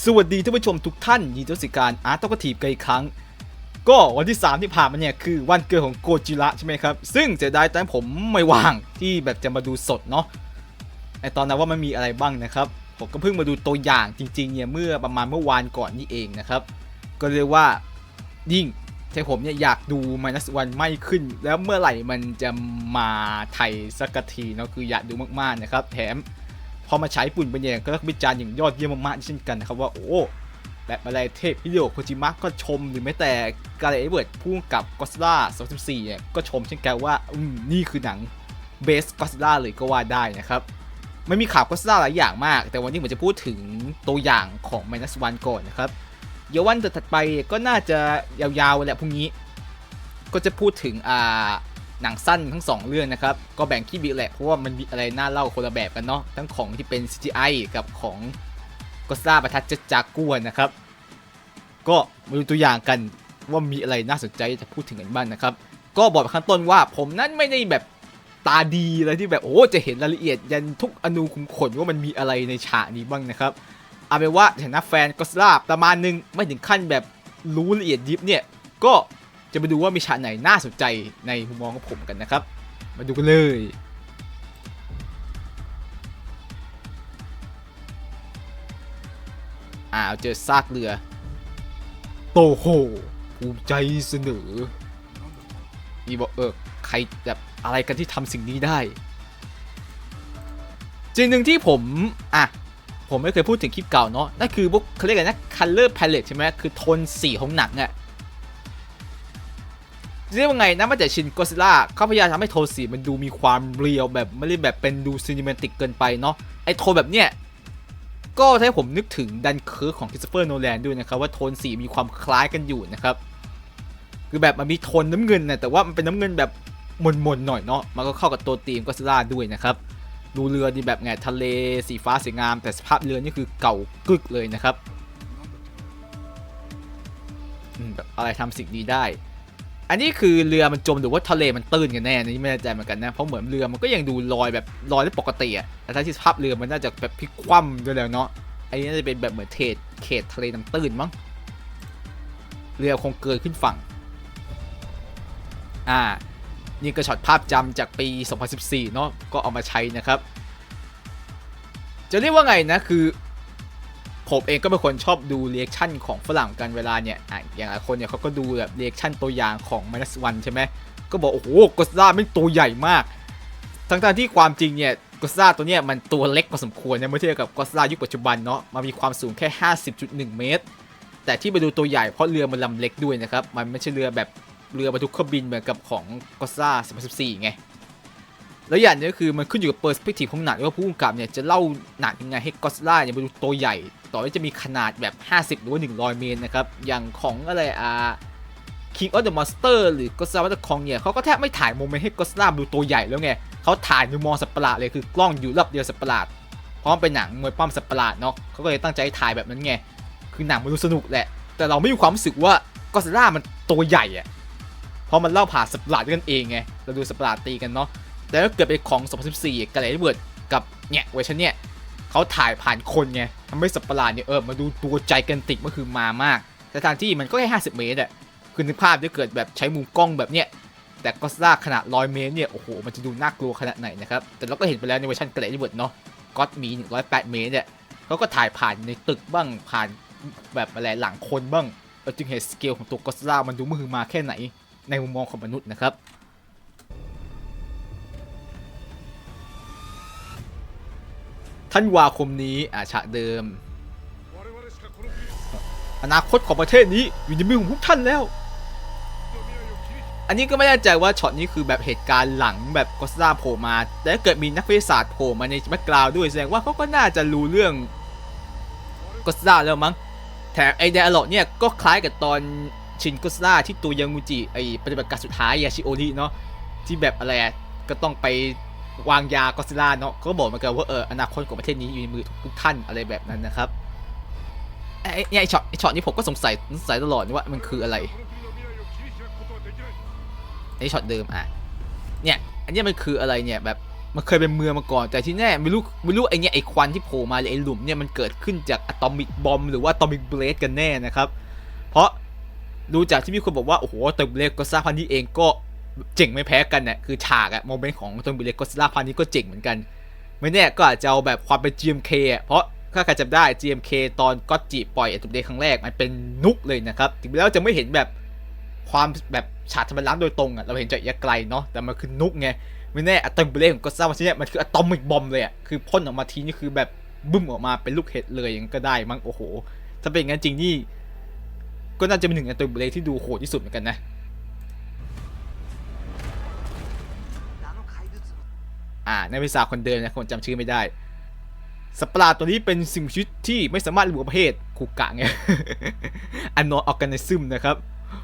สวัสดีท่านผู้ชมทุกท่านยินดีต้อนรับสู่การอาร์ตกทีบกันอีกครั้ง ก็วันที่ 3 ที่ผ่านมาเนี่ยคือวันเกิดของโกจิระใช่ไหมครับ ซึ่งเสียดายแตอนนนผมไม่ว่างที่แบบจะมาดูสดเนาะไอตอนนั้นว่ามันมีอะไรบ้างนะครับ ผมก็เพิ่งมาดูตัวอย่างจริงๆเนี่ยเมื่อประมาณเมื่อวานก่อนนี่เองนะครับ ก็เรียกว่ายิ่งใจผมเนี่ยอยากดูมานัสวันไม่ขึ้น แล้วเมื่อไหร่มันจะมาไทยสักทีเนาะคืออยากดูมากๆนะครับ แถม อมาใช้ปุ่นเป็นอย่างก็ต้องวิจารณ์อย่างยอดเยี่ยมมากๆเช่นกันนะครับว่าโอ้แบบอะไรเทพฮิโดโคจิมะก็ชมหรือแม้แต่การ์เอเวิร์ดผู้กำกับก็สล่า24เนี่ยก็ชมเช่นกันว่าอืมนี่คือหนังเบสก็สล่าเลยก็ว่าได้นะครับไม่มีข่าวก็สล่าหลายอย่างมาก แต่วันนี้ผมจะพูดถึงตัวอย่างของ Minus One ก่อนนะครับเดี๋ยววันถัดไปก็น่าจะยาวๆแหละพรุ่งนี้ ก็จะพูดถึงอ่า หนังสั้นทั้ง 2 เรื่องนะครับ ก็แบ่งขี้บิแหละ เพราะว่ามันมีอะไรน่าเล่าคนละแบบกันเนาะทั้งของที่เป็น CGI กับของก็ซ่าประทัดจจากัวนะครับ ก็มาดูตัวอย่างกันว่ามีอะไรน่าสนใจจะพูดถึงกันบ้างนะครับ ก็บอกไปข้างต้นว่าผมนั้นไม่ได้แบบตาดีอะไรที่แบบโอ้จะเห็นรายละเอียดยันทุกอนูขุมขนว่ามันมีอะไรในฉากนี้บ้างนะครับเอาเป็นว่าฐานะแฟนก็ซ่าประมาณนึงไม่ถึงขั้นแบบรู้ละเอียดยิบเนี่ยก็ จะมาดูว่ามีฉากไหนน่าสนใจในมุมมองของผมกันนะครับ มาดูกันเลยอ่าเจอซากเรือ โตโหภูมิใจเสนออีบอกเออใครแบบอะไรกันที่ทำสิ่งนี้ได้สิ่งหนึ่งที่ผมอะผมไม่เคยพูดถึงคลิปเก่าเนาะนั่นคือพวกเขาเรียกอะไรนะ color palette ใช่ไหมคือโทนสีของหนังอะ เรียกว่าไงนะมาจากชินก็ซิล่าเขาพยายามทำให้โทนสีมันดูมีความเรียวแบบไม่ได้แบบเป็นดูซีนิเมติกเกินไปเนาะไอโทนแบบเนี้ยก็ทำให้ผมนึกถึงดันเคิร์ของคริสโตเฟอร์โนแลนด้วยนะครับว่าโทนสีมีความคล้ายกันอยู่นะครับคือแบบมันมีโทนน้ำเงินนะแต่ว่ามันเป็นน้ำเงินแบบมนๆหน่อยเนาะมันก็เข้ากับตัวธีมก็ซิล่าด้วยนะครับดูเรือดีแบบไงทะเลสีฟ้าสวยงาม แต่สภาพเรือนี่คือเก่ากึกเลยนะครับอืมแบบอะไรทำสิ่งนี้ได้ อันนี้คือเรือมันจมหรือว่าทะเลมันตื้นกันแน่นนี่ไม่แน่ใจเหมือนกันนะ เพราะเหมือนเรือมันก็ยังดูลอยแบบลอยได้ปกติอะแต่ถ้าที่สภาพเรือมันน่าจะแบบพลิกคว่ำด้วยแล้วเนาะ อันนี้น่าจะเป็นแบบเหมือนเทศเขตทะเลน้ำตื้นมั้ง เรือคงเกินขึ้นฝั่ง อ่า นี่ก็ช็อตภาพจำจากปี 2014 เนาะ ก็เอามาใช้นะครับ จะเรียกว่าไงนะ คือ ผมเองก็เป็นคนชอบดูเรีแอคชั่นของฝรั่งกันเวลาเนี่ยอะอย่างหลายคนเนี่ยเขาก็ดูแบบเรีแอคชั่นตัวอย่างของ Minus One ใช่ไหมก็บอกโอ้โหกอสซ่าไม่ตัวใหญ่มาก ทั้งๆที่ความจริงเนี่ยกอสซ่าตัวเนี้ยมันตัวเล็กพอสมควรนะเมื่อเทียบกับกอสซ่ายุคปัจจุบันเนาะมันมีความสูงแค่ 50.1 เมตร แต่ที่ไปดูตัวใหญ่เพราะเรือมันลำเล็กด้วยนะครับมันไม่ใช่เรือแบบเรือบรรทุกเครื่องบินเหมือนกับของกอสซ่า2014ไงแล้วอย่างนึงก็คือมันขึ้นอยู่กับเปอร์สเปกทีฟของหนังว่าผู้กำกับเนี่ยจะเล่าหนังยังไงให้กอสล่าเนี่ยมาดูตัวใหญ่ ต่อให้จะมีขนาดแบบ 50 หรือว่า 100 เมตรนะครับ อย่างของอะไรอ่า King of the Monster หรือ Godzilla Vs Kong เนี่ยเขาก็แทบไม่ถ่ายโมเมนต์ให้ Godzilla ดูตัวใหญ่แล้วไงเขาถ่ายมุมมองสัตว์ประหลาดเลยคือกล้องอยู่รอบเดียวสัตว์ประหลาดพราะมันเป็นหนังมวยปั้มสัตว์ประหลาดเนาะเขาก็เลยตั้งใจถ่ายแบบนั้นไงคือหนังมันดูสนุกแหละ แต่เราไม่มีความรู้สึกว่า Godzilla มันตัวใหญ่อะเพราะมันเล่าผ่านสัปหลาดกันเองไงเราดูสัปหลาดตีกันเนาะแต่ถ้าเกิดเป็นของ 2014กับเลเวิร์ดกับเนี่ยเวอร์ชันเนี่ย เขาถ่ายผ่านคนไงทำให้สัตว์ประหลาดเนี่ยเออมาดูตัวใจกันติกมันคือมามากแต่ทางที่มันก็แค่ 50 เมตรอะคือนึกภาพถ้าเกิดแบบใช้มุมกล้องแบบเนี้ยแต่ก็ซ่าขนาด100เมตรเนี่ยโอ้โหมันจะดูน่ากลัวขนาดไหนนะครับแต่เราก็เห็นไปแล้วในเวอร์ชันเกรดเวิร์ดเนาะก็มี 108 เมตรเนี่ยเขาก็ถ่ายผ่านในตึกบ้างผ่านแบบอะไรหลังคนบ้างเราจึงเห็นสเกลของตัวก็ซ่ามันดูมือมาแค่ไหนในมุมมองของมนุษย์นะครับ ท่านวาคมนี้อาฉาเดิม อนาคตของประเทศนี้อยู่ในมือของพวกท่านแล้ว อันนี้ก็ไม่แน่ใจว่าช็อตนี้คือแบบเหตุการณ์หลังแบบก็ซ่าโผล่มาแต่ถ้าเกิดมีนักวิทยาศาสตร์โผล่มาในแบ็กกราวด์ด้วยแสดงว่าเขาก็น่าจะรู้เรื่องก็ซ่าแล้วมั้งแถมไอเดียหลอกเนี่ยก็คล้ายกับตอนชินก็ซ่าที่ตัวยังงูจิไอปฏิบัติการสุดท้ายยาชิโอริเนาะที่แบบอะไรก็ต้องไป วางยากอซิล่าเนาะก็บอกมาเกันว่าเอออนาคตของประเทศนี้อยู่ในมือทุกท่านอะไรแบบนั้นนะครับไอ้เนี่ยไอ้ช็อตไอ้ช็อตนี้ผมก็สงสัยสงสัยตลอดว่ามันคืออะไรไอ้ช็อตเดิมอะเนี่ยอันเนี้ยมันคืออะไรเนี่ยแบบมันเคยเป็นเมืองมาก่อนแต่ที่แน่ไม่รู้ไม่รู้ไอเนี้ยไอควันที่โผล่มาหรือไอหลุมเนี่ยมันเกิดขึ้นจากอะตอมิกบอมหรือว่าอะตอมิกเบลดกันแน่นะครับ เพราะดูจากที่มีคนบอกว่า โอ้โหตอมิกเลดก็ซ่าพันนี้เองก็ เจ๋งไม่แพ้กันเนี่ยคือฉากอะโมเมนต์ของอะตอมิกเลก็ซ่าพันนี้ก็เจ๋งเหมือนกัน ไม่แน่ก็อาจจะเอาแบบความเป็น GMK อะเพราะถ้าใครจำได้ GMK ตอนก็จิปล่อยอตอมิกเดครั้งแรกมันเป็นนุกเลยนะครับถึงแม้ว่าจะไม่เห็นแบบความแบบฉากธรรมดาโดยตรงอะเราเห็นจากระยะไกลเนาะแต่มันคือนุกไงไม่แน่อะตอมเบลของก็ซ่าวันนี้มันคืออะตอมิกบอมเลยอะคือพ่นออกมาทีนี่คือแบบบึ้มออกมาเป็นลูกเห็ดเลยย่างก็ได้มั้งโอ้โห ถ้าเป็นอย่างนั้นจริงนี่ก็น่าจะเป็นหนึ่งอะตอมเบลที่ดูโหดที่สุดเหมือนกันนะ อ่านักวิชาคนเดิมนะคนจำชื่อไม่ได้สัตว์ประหลาดตัวนี้เป็นสิ่งชีวิตที่ไม่สามารถระบุประเภทคุกะไงอันนอออกแกนิซึมนะครับ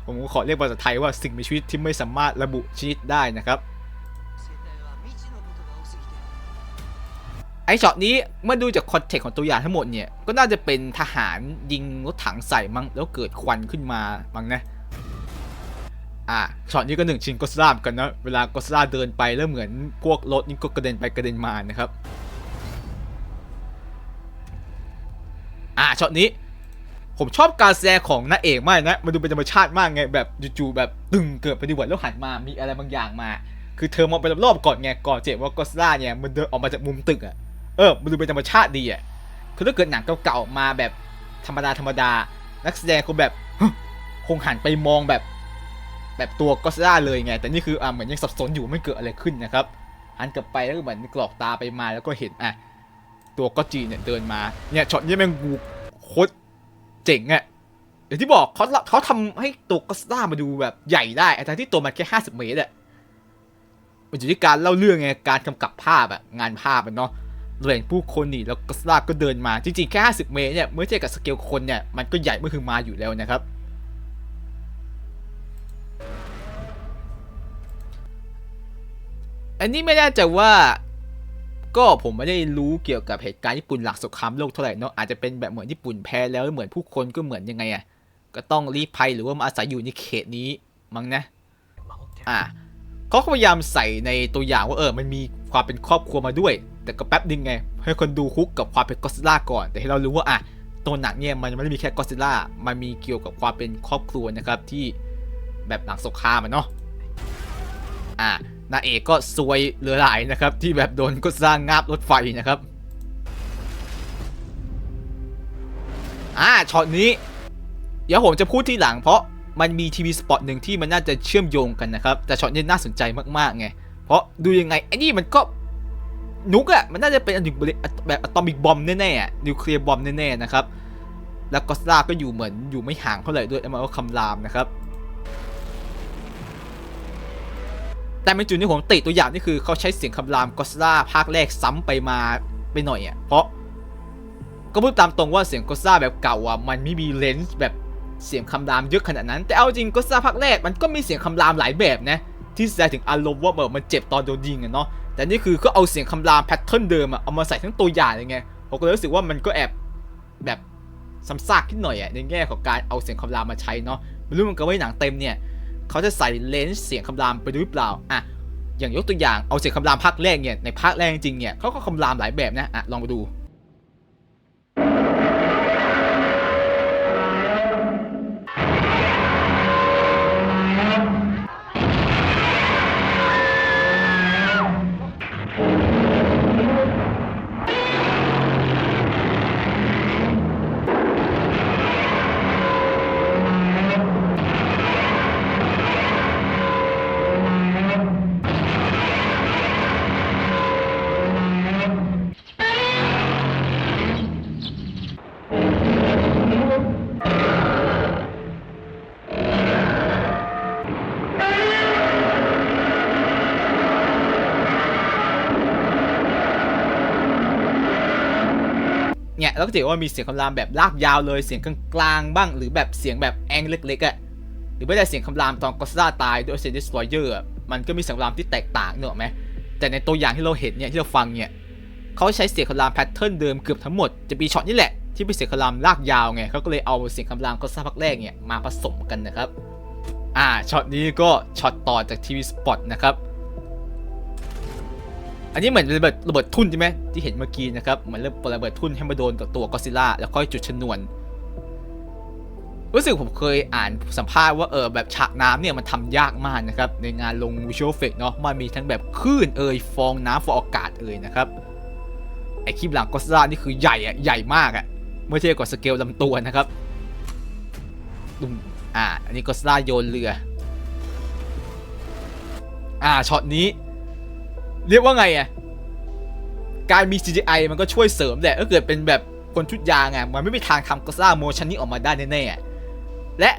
ผมขอเรียกภาษาไทยว่าสิ่งมีชีวิตที่ไม่สามารถระบุชนิดได้นะครับไอช็อตนี้เมื่อดูจากคอนเทกต์ของตัวอย่างทั้งหมดเนี่ย ก็น่าจะเป็นทหารยิงรถถังใส่มั้งแล้วเกิดควันขึ้นมามั้งนะ อ่าช็อตนี้ก็หนึ่งชินก็สลามกันนะเวลาก็สลาเดินไปแล้วเหมือนพวกรถนี่ก็กระเด็นไปกระเด็นมานะครับอ่าช็อตนี้ผมชอบการแสดงของนางเอกมากนะ มันดูเป็นธรรมชาติมากไง แบบจู่ๆแบบตึงเกิดปดีวัติแล้วหันมา มีอะไรบางอย่างมา คือเธอมองไปรอบๆก่อนไง ก่อนเจ็บว่ากอสลาเนี่ยมันเดินออกมาจากมุมตึกอะเออ มันดูเป็นธรรมชาติดีอะคือถ้าเกิดหนังเก่าๆมาแบบธรรมดาธรรมดา นักแสดงคงแบบคงหันไปมองแบบ แบบตัวก็ซ่าเลยไง แต่นี่คืออ่าเหมือนยังสับสนอยู่ไม่เกิดอะไรขึ้นนะครับหันกลับไปแล้วก็เหมือนกรอกตาไปมาแล้วก็เห็นอะตัวก็จีเนี่ยเดินมาเนี่ยช็อตนี้แม่งกูโคตรเจ๋งอะอย่างที่บอกเขาเขาทำให้ตัวก็ซ่ามาดูแบบใหญ่ได้แต่ที่ตัวมันแค่50เมตรอะมันอยู่ที่การเล่าเรื่องไงการกำกับภาพอะงานภาพเนาะเราเห็นผู้คนนี่แล้วก็สลาก็เดินมาจริงๆแค่50 เมตรเนี่ยเมื่อเทียบกับสเกลคนเนี่ยมันก็ใหญ่เมื่อคือมาอยู่แล้วนะครับ อันนี้ไม่แน่ใจว่า ก็ผมไม่ได้รู้เกี่ยวกับเหตุการณ์ญี่ปุ่นหลักสงครามโลกเท่าไหร่เนาะอาจจะเป็นแบบเหมือนญี่ปุ่นแพ้แล้วเหมือนผู้คนก็เหมือนยังไงอะก็ต้องรีภัยหรือว่ามาอาศัยอยู่ในเขตนี้มั้งนะ อ่าเขาพยายามใส่ในตัวอย่างว่าเออมันมีความเป็นครอบครัวมาด้วย แต่ก็แป๊บนึงไง ให้คนดูคุกกับความเป็นก็ซิล่าก่อน แต่ให้เรารู้ว่าอะตัวหนังเนี่ยมันไม่ได้มีแค่ก็ซิล่ามันมีเกี่ยวกับความเป็นครอบครัวนะครับที่แบบหลังสงครามอะเนาะอะ นาเอกก็ซวยเหลือหลายนะครับ ที่แบบโดนก็อดซิลล่างาบรถไฟนะครับอ่าช็อตนี้ เดี๋ยวผมจะพูดที่หลังเพราะมันมีทีวีสปอตหนึ่งที่มันน่าจะเชื่อมโยงกันนะครับ แต่ช็อตนี้น่าสนใจมากๆไง เพราะดูยังไงไอ้นี่มันก็นุกอะมันน่าจะเป็นอันดึกแบบอะตอมิกบอมแน่ๆนิวเคลียร์บอมแน่ๆนะครับ แล้วก็สลาก็อยู่เหมือนอยู่ไม่ห่างเท่าไหร่ด้วยมาว่าคำรามนะครับ แต่เป็นจุดที่ผมติตัวอย่างนี่คือเขาใช้เสียงคำรามก็สลาภาคแรกซ้ำไปมาไปหน่อยอะเพราะ ก็พูดตามตรงว่าเสียงก็ซ่าแบบเก่าอะมันไม่มีเลนส์แบบเสียงคำรามเยอะขนาดนั้น แต่เอาจริงก็ซ่าภาคแรกมันก็มีเสียงคำรามหลายแบบนะ ที่แสดงถึงอารมณ์ว่าแบบมันเจ็บตอนโดนยิงอะเนาะแต่นี่คือก็เอาเสียงคำรามแพทเทิร์นเดิมอะเอามาใส่ทั้งตัวอย่างเลยไงผมก็เลยรู้สึกว่ามันก็แอบแบบซ้ำซากขึ้นหน่อยอะในแง่ของการเอาเสียงคำรามมาใช้เนาะไม่รู้มันก็ว่าหนังเต็มเนี่ย เขาจะใส่เลนส์เสียงคำรามไปหรือเปล่าอะอย่างยกตัวอย่างเอาเสียงคำรามภาคแรกเนี่ยในภาคแรกจริงเนี่ยเขาก็คำรามหลายแบบนะอะลองไปดู แล้วก็จะเห็นว่ามีเสียงคำรามแบบลากยาวเลยเสียงกลางๆบ้าง หรือแบบเสียงแบบแองเล็กๆอะ่ะหรือไม่ได้เสียงคำรามตอนก็สซาตายด้วยเซนดิสโตรเยอร์มันก็มีเสียงคำรามที่แตกต่างเนอะไหมแต่ในตัวอย่างที่เราเห็นเนี่ยที่เราฟังเนี่ยเขาใช้เสียงคำรามแพทเทิร์นเดิมเกือบทั้งหมดจะมีช็อตนี่แหละที่เป็นเสียงคำรามลากยาวไงเขาก็เลยเอาเสียงคำรามก็สซาพักแรกเนี่ยมาผสมกันนะครับอ่าช็อตนี้ก็ช็อตต่อจากทีวีสปอตนะครับ อันนี้เหมือนระเบิดระเบิดทุ่นใช่ไหมที่เห็นเมื่อกี้นะครับเหมือนระเบิดทุ่นให้มาโดนกับตัวก็ซิล่าแล้วค่อยจุดชนวน รู้สึกผมเคยอ่านสัมภาษณ์ว่าเออแบบฉากน้ำเนี่ยมันทำยากมากนะครับในงานลงวิชวลเฟกเนาะมันมีทั้งแบบคลื่นเอ่ยฟองน้ำฟองอากาศเอ่ยนะครับไอคลิปหลังก็ซิล่านี่คือใหญ่อะใหญ่มากอะเมื่อเทียบกับสเกลลำตัวนะครับดุมอ่าอันนี้ก็ซิล่าโยนเรือ อ่าช็อตนี้ เรียกว่าไงอะการมี CGI มันก็ช่วยเสริมแหละถ้าเกิดเป็นแบบคนชุดยางอะมันไม่มีทางทำก็ซ่าโมชันนี้ออกมาได้แน่ๆและ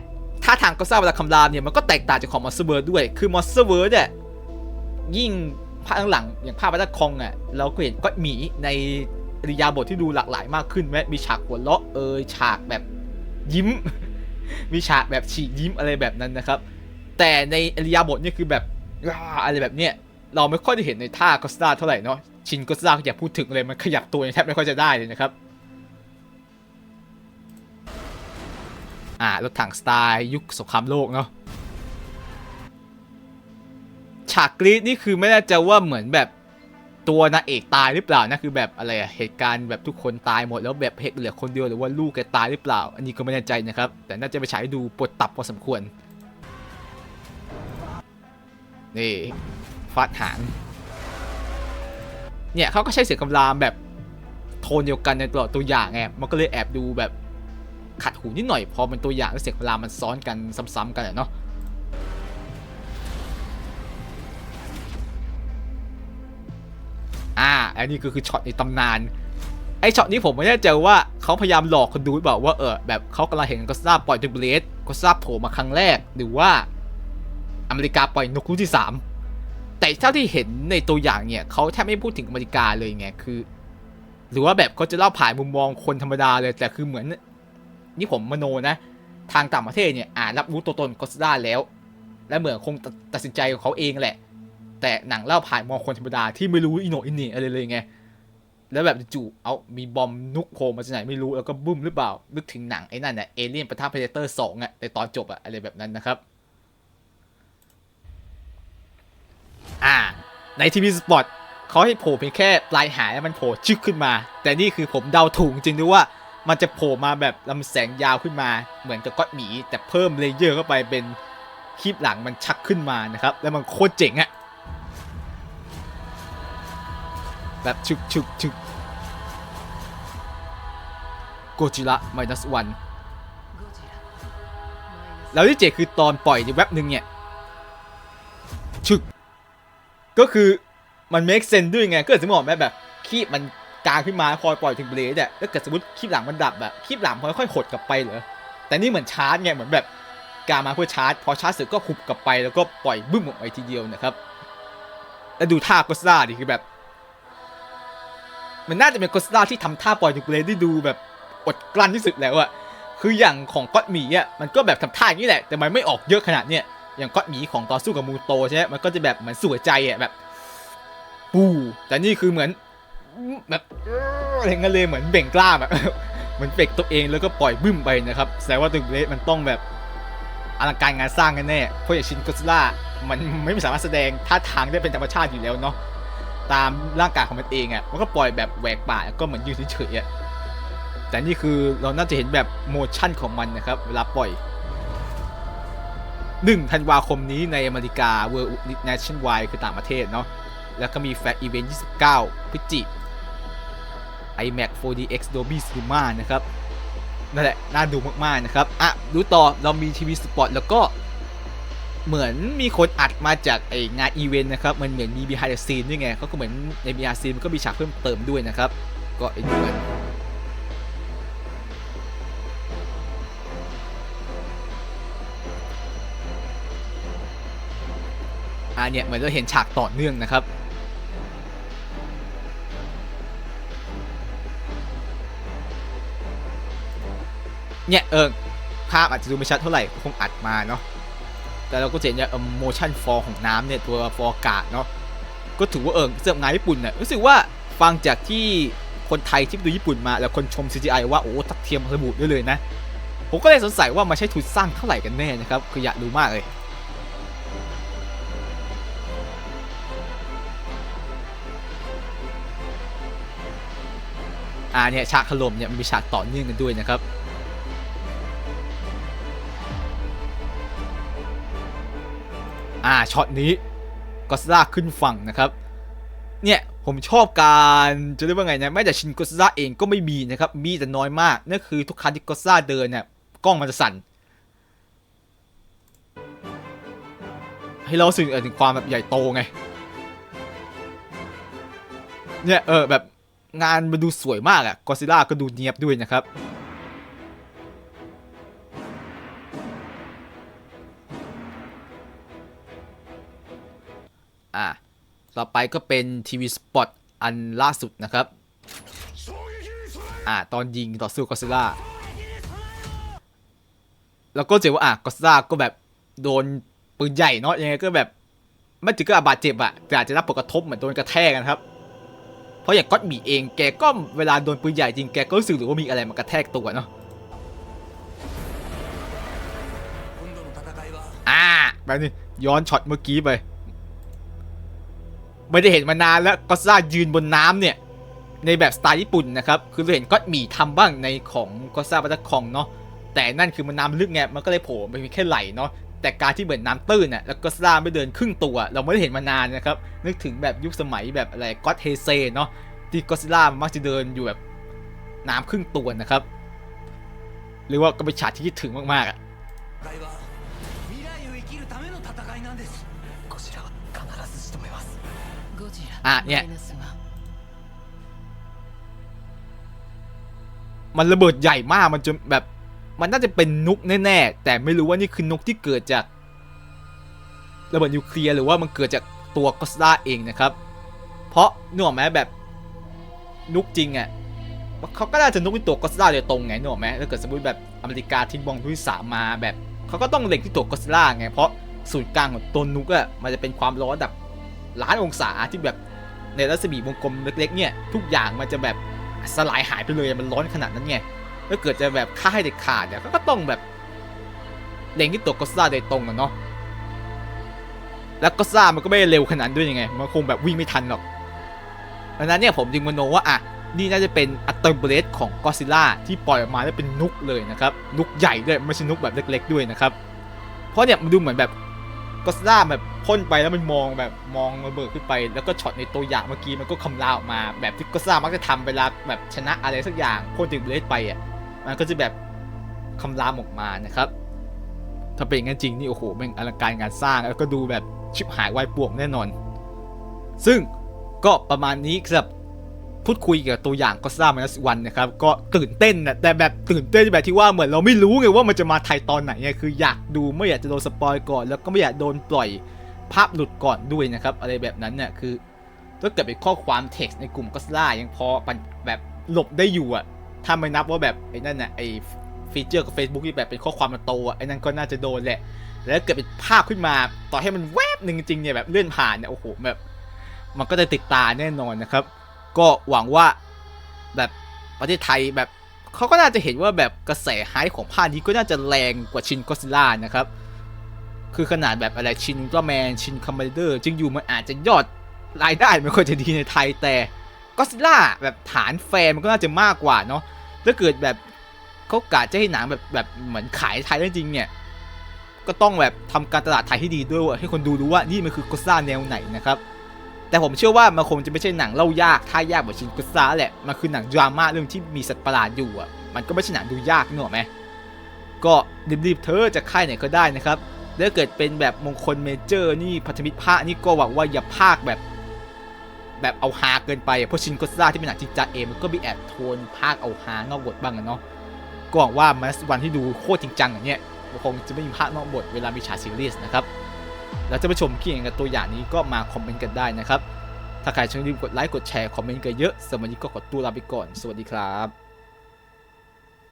ถ้าทางก็ซ่าเวลาคำรามเนี่ยมันก็แตกต่างจากของมอนสเตอร์เวิร์ด้วย คือมอนสเตอร์เวิร์เนี่ยยิ่งภาคหลังอย่างภาพวัตคองอะเราก็เห็นก็หมีในริยาบทที่ดูหลากหลายมากขึ้นแม้มีฉากหัวเราะเอยฉากแบบยิ้ม มีฉากแบบฉีกยิ้มอะไรแบบนั้นนะครับ แต่ในอริยาบทเนี่ยคือแบบอะไรแบบเนี้ย เราไม่ค่อยได้เห็นในท่าก็สตาเท่าไหร่เนาะชินก็สตาก็อย่าพูดถึงเลยมันขยับตัวแทบไม่ค่อยจะได้เลยนะครับอ่ารถถังสไตล์ยุคสงครามโลกเนาะฉากกรีดนี่คือไม่แน่ใจว่าเหมือนแบบตัวนางเอกตายหรือเปล่านะคือแบบอะไรอะเหตุการณ์แบบทุกคนตายหมดแล้วแบบเพกเหลือคนเดียวหรือว่าลูกแกตายหรือเปล่า อันนี้ก็ไม่แน่ใจนะครับ แต่น่าจะไปฉายดูปวดตับพอสมควรนี่ ฟาดหาง เนี่ยเขาก็ใช้เสียงคำรามแบบโทนเดียวกันในตลอดตัวอย่างไงมันก็เลยแอบดูแบบขัดหูนิดหน่อย พอเป็นตัวอย่างแล้วเสียงคำรามมันซ้อนกันซ้ำๆกันเนาะอ่าอันนี้ก็คือช็อตในตำนานไอช็อตนี้ผมไม่แน่ใจว่าเขาพยายามหลอกคนดูหรือเปล่าว่าเออแบบเขากำลังเห็นก็ซาปล่อยจูเบลสก็ซาโผล่มาครั้งแรกหรือว่าอเมริกาปล่อยนกลูกที่ 3 แต่เท่าที่เห็นในตัวอย่างเนี่ยเขาแทบไม่พูดถึงอเมริกาเลยไงคือ หรือว่าแบบเขาจะเล่าผ่านมุมมองคนธรรมดาเลย แต่คือเหมือน นี่ผมมโนนะ ทางต่างประเทศเนี่ยอ่านรับรู้ตัวตนก็อดซิลล่าแล้ว และเหมือนคงตัดตัดสินใจของเขาเองแหละ แต่หนังเล่าผ่านมองคนธรรมดาที่ไม่รู้อิโนอิเนี่อะไรเลยไงแล้วแบบจู่เอามีบอมนุกโผล่มาจากไหนไม่รู้แล้วก็บุ้มหรือเปล่านึกถึงหนังไอ้นั่นน่ะเอเลี่ยนปะทะเพเดเตอร์สองอะในตอนจบอะอะไรแบบนั้นนะครับ อ่า ในทีวีสปอร์ตเขาให้โผล่เพียงแค่ปลายหายแล้วมันโผล่ชึกขึ้นมา แต่นี่คือผมเดาถูกจริงด้วยว่ามันจะโผล่มาแบบลำแสงยาวขึ้นมา เหมือนกับก้อนหมี แต่เพิ่มเลเยอร์เข้าไปเป็นคลิปหลังมันชักขึ้นมานะครับ แล้วมันโคตรเจ๋งอะแบบชุกชุกชุกโกจิระามนัสวันแล้วที่เจ๋งคือตอนปล่อยในแว็บหนึ่งเนี่ย ก็คือมัน make sense ด้วยไงก็สมมติว่แบบคีบมันกลางขึ้นมาพอปล่อยถึงเบลดอะแล้วเกิดสมมติคีบหลังมันดับอะคีบหลังค่อยๆหดกลับไปเหรอแต่นี่เหมือนชาร์จไงเหมือนแบบกางมาเพื่อชาร์จ พอชาร์จเสร็จก็หุบกลับไปแล้วก็ปล่อยบึ้มออกไปทีเดียวนะครับแล้วดูท่าก็ซ่าดิคือแบบ มันน่าจะเป็นก็ซ่าที่ทำท่าปล่อยถึงเบลดได้ดูแบบอดกลั้นที่สุดแล้วอะคืออย่างของก๊อตหมีอะมันก็แบบทำท่าอย่างนี้แหละ แต่มันไม่ออกเยอะขนาดเนี้ย อย่างก๊อตหมีของต่อสู้กับมูโตใช่ไหมมันก็จะแบบเหมือนสวยใจอะแบบปูแต่นี่คือเหมือนแบบอะไรเงี้ยเลยเหมือนเบ่งกล้ามอะเหมือนเฟกตัวเองแล้วก็ปล่อยบึ้มไปนะครับแสดงว่าตึงเลสมันต้องแบบอลังการงานสร้างแน่เพราะอย่างชินก็ซิล่ามันไม่สามารถแสดงท่าทางได้เป็นธรรมชาติอยู่แล้วเนาะตามร่างกายของมันเองอะมันก็ปล่อยแบบแหวกป่าแล้วก็เหมือนยืนเฉยๆอะแต่นี่คือเราน่าจะเห็นแบบโมชั่นของมันนะครับเวลาปล่อย 1ธันวาคมนี้ในอเมริกา World Nationwide คือต่างประเทศเนาะแล้วก็มีแฟลชอีเวนต์29พฤศจิ iMac 4DX Dolby Cinema นะครับนั่นแหละ น่าดูมาก ๆ นะครับ อะ ดูต่อ เรามีทีวีสปอตแล้วก็ เหมือนมีคนอัดมาจากไองานอีเวนต์นะครับ มันเหมือนมี behind the scene ด้วยไงเขาก็เหมือนใน behind the scene มันก็มีฉากเพิ่มเติมด้วยนะครับ ก็ไอ้ดูกัน เนี่ยเหมือนเราเห็นฉากต่อเนื่องนะครับเนี่ยเออภาพอาจจะดูไม่ชัดเท่าไหร่คงอัดมาเนาะแต่เราก็จะเห็นเนี่ยโมชั่นฟอร์ของน้ำเนี่ยตัวฟอร์กาดเนาะก็ถือว่าเออเสื้องานญี่ปุ่นเนี่ยรู้สึกว่าฟังจากที่คนไทยที่ไปดูญี่ปุ่นมาแล้วคนชม CGI ว่าโอ้ทักเทียมระบุได้เลยนะ ผมก็เลยสงสัยว่ามันใช้ทุนสร้างเท่าไหร่กันแน่นะครับคืออยากรู้มากเลย อ่าเนี่ยฉากถล่มเนี่ยมันมีฉากต่อเนื่องกันด้วยนะครับอ่าช็อตนี้ก็ซ a ขึ้นฝั่งนะครับเนี่ยผมชอบการจะเรียกว่าไงนะแม้แต่ชินก็ซ a เองก็ไม่มีนะครับมีแต่น้อยมากนั่นคือทุกครั้งที่ก็ซ a เดินเนี่ยกล้องมันจะสั่นให้เราสึกถึงความแบบใหญ่โตไงเนี่ยเออแบบ งานมันดูสวยมากอะกอซิล่าก็ดูเนียบด้วยนะครับอะต่อไปก็เป็นทีวีสปอตอันล่าสุดนะครับอะตอนยิงต่อสู้กอซิล่าแล้วก็เจอว่าอะกอซิล่าก็แบบโดนปืนใหญ่เนาะยังไงก็แบบไม่ถึงกับบาดเจ็บอะแต่อาจจะรับผลกระทบเหมือนโดนกระแทกกันครับ เพราะอย่างก๊อตมีเองแกก็เวลาโดนปืนใหญ่จริงแกก็รู้สึกหรือว่ามีอะไรมากระแทกตัวเนาะอ่าแบบนี้ย้อนช็อตเมื่อกี้ไป ไม่ได้เห็นมานานแล้วก็ซ่ายืนบนน้ำเนี่ย ในแบบสไตล์ญี่ปุ่นนะครับ คือเราเห็นก๊อตมีทำบ้างในของก็ซ่าบัตคองเนาะแต่นั่นคือมันน้ำลึกไงมันก็เลยโผล่ไปเพีแค่ไหลเนาะ แต่การที่เหมือนน้ำตื้นน่ะแล้วก็สร้างไม่เดินครึ่งตัว เราไม่ได้เห็นมานานนะครับ นึกถึงแบบยุคสมัยแบบอะไรก็อตเฮเซเนาะที่ก็สล่ามักจะเดินอยู่แบบน้ำครึ่งตัวนะครับ หรือว่าก็เป็นฉากที่คิดถึงมากๆอะอะเนี่ยมันระเบิดใหญ่มากมันจนแบบ มันน่าจะเป็นนกแน่ๆแต่ไม่รู้ว่านี่คือนกที่เกิดจากระเบิดนิวเคลียร์หรือว่ามันเกิดจากตัวก็สตาเองนะครับ เพราะนึกออกไหมแบบนกจริงอะ่ะเขาก็น่าจะนกที่ตัวก็สตาโดยตรงไงนึกออกไหมถ้าเกิดสมมติแบบอเมริกาทิ้งบอมที่สามมาแบบเขาก็ต้องเล็งที่ตัวก็สตาไงเพราะศูนย์กลางของตัวนุกอะ่ะมันจะเป็นความร้อนระดับล้านองศาที่แบบในรัศมีวงกลมเล็กๆเนี่ยทุกอย่างมันจะแบบสลายหายไปเลยมันร้อนขนาดนั้นไง ถ้าเกิดจะแบบฆ่าให้เด็ดขาดเนี่ยก็ต้องแบบเล็งที่ตัวก็ซ่าโดยตรงอะเนาะแล้วก็ซ่ามันก็ไม่เร็วขนาดด้วยยังไง มันคงแบบวิ่งไม่ทันหรอกดังนั้นเนี่ยผมจึงมโนว่าอะนี่น่าจะเป็นอัตเตอร์เบรสของก็ซิล่าที่ปล่อยออกมาแล้วเป็นนุกเลยนะครับ นุกใหญ่ด้วยไม่ใช่นุกแบบเล็ก ๆ ด้วยนะครับ เพราะเนี่ยมันดูเหมือนแบบก็ซิล่าแบบพ่นไปแล้วมันมองแบบมองระเบิดขึ้นไป แล้วก็ช็อตในตัวอย่างเมื่อกี้มันก็คำรามออกมา แบบที่ก็ซิล่ามักจะทำเวลาแบบชนะอะไรสักอย่างพ่นถึงเบรสไปอะ มันก็จะแบบคำรามออกมานะครับ ถ้าเป็นงั้นจริงนี่โอ้โหแม่งอลังการงานสร้างแล้วก็ดูแบบชิบหายวายป่วงแน่นอน ซึ่งก็ประมาณนี้สำหรับพูดคุยเกี่ยวกับตัวอย่างก็ซ่ามาสวันนะครับ ก็ตื่นเต้นนะแต่แบบตื่นเต้นแบบที่ว่าเหมือนเราไม่รู้ไงว่ามันจะมาไทยตอนไหนไงคืออยากดูไม่อยากจะโดนสปอยก่อน แล้วก็ไม่อยากโดนปล่อยภาพหลุดก่อนด้วยนะครับ อะไรแบบนั้นเนี่ยคือถ้าเกิดเป็นข้อความเท็กซ์ในกลุ่มก็ซ่ายังพอแบบหลบได้อยู่อะ ถ้าไม่นับว่าแบบไอ้นั่นน่ะไอ้ฟีเจอร์กับ Facebook ที่แบบเป็นข้อความมันโตอะไอ้นั่นก็น่าจะโดนแหละ แล้วเกิดเป็นภาพขึ้นมาต่อให้มันแวบหนึ่งจริงเนี่ยแบบเลื่อนผ่านเนี่ยโอ้โหแบบ มันก็จะติดตาแน่นอนนะครับ ก็หวังว่าแบบประเทศไทยแบบเขาก็น่าจะเห็นว่าแบบกระแสไฮป์ของภาคนี้ก็น่าจะแรงกว่าชินก็ซิล่านะครับ คือขนาดแบบอะไรชินก็แมนชินคอมมานเดอร์จึงอยู่มันอาจจะยอดรายได้ไม่ค่อยจะดีในไทยแต่ ก็ซิล่าแบบฐานแฟนมันก็น่าจะมากกว่าเนาะถ้าเกิดแบบเขากะจะให้หนังแบบแบบเหมือนขายไทยได้จริงเนี่ย ก็ต้องแบบทำการตลาดไทยให้ดีด้วยให้คนดูรู้ว่านี่มันคือกุซ่าแนวไหนนะครับ แต่ผมเชื่อว่ามันคงจะไม่ใช่หนังเล่ายากท่ายากแบบชินกุซ่าแหละ มันคือหนังดราม่าเรื่องที่มีสัตว์ประหลาดอยู่อะ มันก็ไม่ใช่หนังดูยากเนออกไหมก็รีบๆเธอจะค่ายไหนก็ได้นะครับแล้วถ้าเกิดเป็นแบบมงคลเมเจอร์นี่พันธมิตรภาคนี่ก็หวังว่าอย่าภาคแบบ แบบเอาฮาเกินไปอะเพราะชินก็ซ่าที่เป็นหนังจินจาเองมันก็มีแอบโทนภาคเอาฮานอกบทบ้างอะเนาะก็หวังว่ามาสวันที่ดูโคตรจริงจังอย่างเนี้ยมันคงจะไม่มีภาคนอกบทเวลามีฉากซีรีส์นะครับแล้วจะไปชมขี้เองกับตัวอย่างนี้ก็มาคอมเมนต์กันได้นะครับ ถ้าใครชอบรีบกดไลค์กดแชร์คอมเมนต์กันเยอะสำหรับวันนี้ก็ขอตัวลาไปก่อน สวัสดีครับ